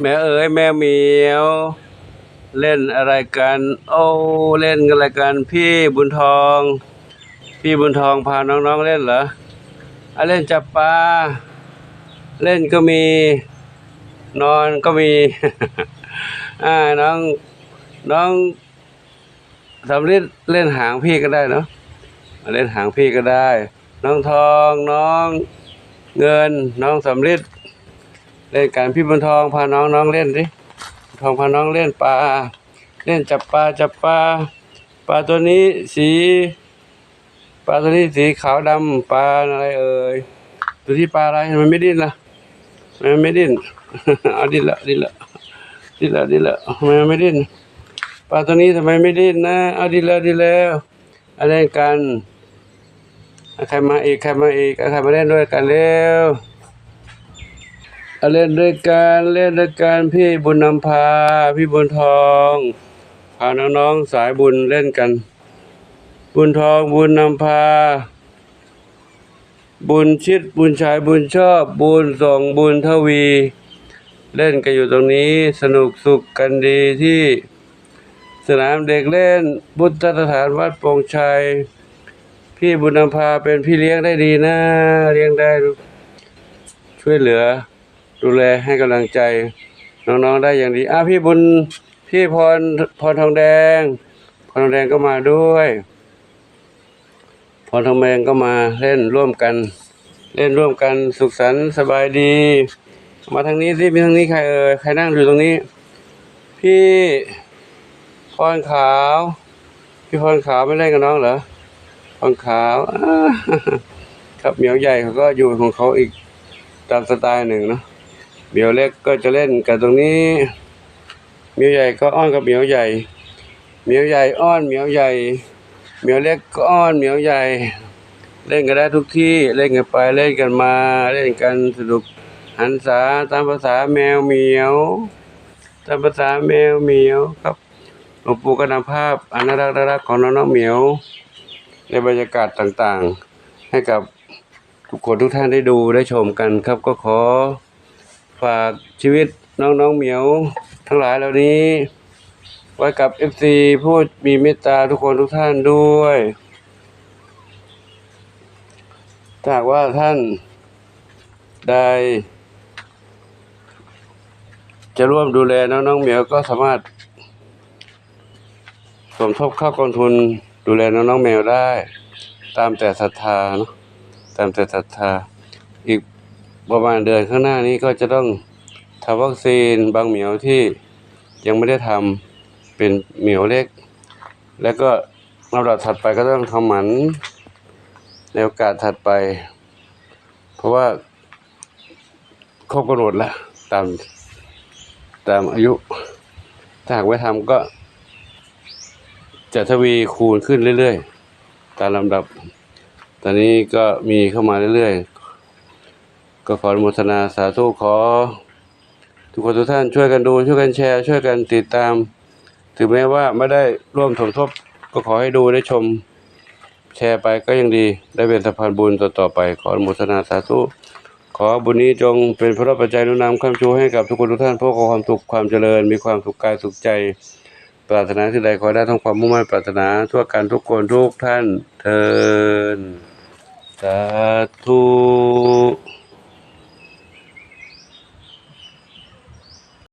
แม่เอ๋ยแม่เหมียว เล่นอะไรกัน โอ้เล่นอะไรกันพี่บุญทอง พี่บุญทองพาน้องๆเล่นเหรออะเล่นจับปลาเล่นก็มี นอนก็มีอ่าน้องน้องสำลิดเล่นหางพี่ก็ได้เนาะเล่นหางพี่ก็ได้ น้องทองน้องเงินน้องสำลิด เล่นกันพี่บุญทองพาน้องน้องเล่นดิทองพาน้องเล่นปลาเล่นจับปลาจับปลาปลาตัวนี้สีปลาตัวนี้สีขาวดำปลาอะไรเอ่ยตัวที่ปลาอะไรมันไม่ดิ้นละมันไม่ดิ้นเอาดิ้นละดิ้นละดิ้นละดิ้นละทำไมมันไม่ดิ้นปลาตัวนี้ทำไมไม่ดิ้นนะเอาดิ้นล้วดิ้นแล้วอะไรกันเอาใครมาอีกใครมาอีกเอาใครมาเล่นด้วยกันเร็ว เอาเล่นด้วยกันเล่นด้วยกันพี่บุญนำพา พี่บุญทองพาน้องๆสายบุญเล่นกัน บุญทองบุญนำพา บุญชิดบุญชายบุญชอบบุญส่งบุญทวี เล่นกันอยู่ตรงนี้สนุกสุขกันดีที่สนามเด็กเล่นพุทธสถานวัดโป่งชัย พี่บุญนำพาเป็นพี่เลี้ยงได้ดีนะ เลี้ยงได้ช่วยเหลือ ดูแลให้กำลังใจน้องๆได้อย่างดีอะพี่บุญพี่พรพรทองแดงพรทองแดงก็มาด้วยพรทองแดงก็มาเล่นร่วมกัน เล่นร่วมกันสุขสันต์สบายดี มาทางนี้สิมีทางนี้ใครเอ่ยใครนั่งอยู่ตรงนี้ พี่พรขาว พี่พรขาวไม่เล่นกับน้องเหรอพรขาวครับเหมียวใหญ่เขาก็อยู่ของเขาอีกตามสไตล์หนึ่งเนาะ เหมียวเล็กก็จะเล่นกันตรงนี้เหมียวใหญ่ก็อ้อนกับเหมียวใหญ่เหมียวใหญ่อ้อนเหมียวใหญ่เหมียวเล็กก็อ้อนเหมียวใหญ่ เล่นกันได้ทุกที่เล่นกันไปเล่นกันมา เล่นกันสนุกหันษาตามภาษาแมวเหมียวตามภาษาแมวเหมียวครับหลวงปู่ก็นำภาพอันน่ารักน่ารักของน้องๆเหมียว ในบรรยากาศต่างๆ ให้กับทุกคนทุกท่านได้ดูได้ชมกันครับก็ขอ ฝากชีวิตน้องๆเหมียวทั้งหลายเหล่านี้ ไว้กับ FC ผู้มีเมตตาทุกคนทุกท่านด้วยถ้าหากว่าท่านได้จะร่วมดูแลน้องๆเหมียวก็สามารถ สมทบเข้ากองทุนดูแลน้องๆแมวได้ ตามแต่ศรัทธาเนาะตามแต่ศรัทธาอีก ประมาณเดือนข้างหน้านี้ก็จะต้องทำวัคซีนบางเหมียวที่ยังไม่ได้ทำเป็นเหมียวเล็ก แล้วก็ลำดับถัดไปก็ต้องทำหมันในโอกาสถัดไป เพราะว่าครบกำหนดแล้วตามตามอายุ ถ้าหากไม่ทำก็จะทวีคูณขึ้นเรื่อยๆ ตามลำดับ ตอนนี้ก็มีเข้ามาเรื่อยๆ ก็ขออนุโมทนาสาธุขอ ทุกคนทุกท่านช่วยกันดูช่วยกันแชร์ ช่วยกันติดตาม ถึงแม้ว่าไม่ได้ร่วมสมทบก็ขอให้ดูได้ชมแชร์ไปก็ยังดีได้เป็นสะพานบุญต่อๆไป ขออนุโมทนาสาธุขอบุญนี้จงเป็นพระปัจจัยนุนนำคำชูให้กับทุกคนทุกท่านพวกขอความสุขความเจริญ มีความสุขกายสุขใจ ปรารถนาที่ใดขอได้ทั้งความมุ่งมั่นปรารถนาทั่วกันทุกคนทุกท่านเทินสาธุ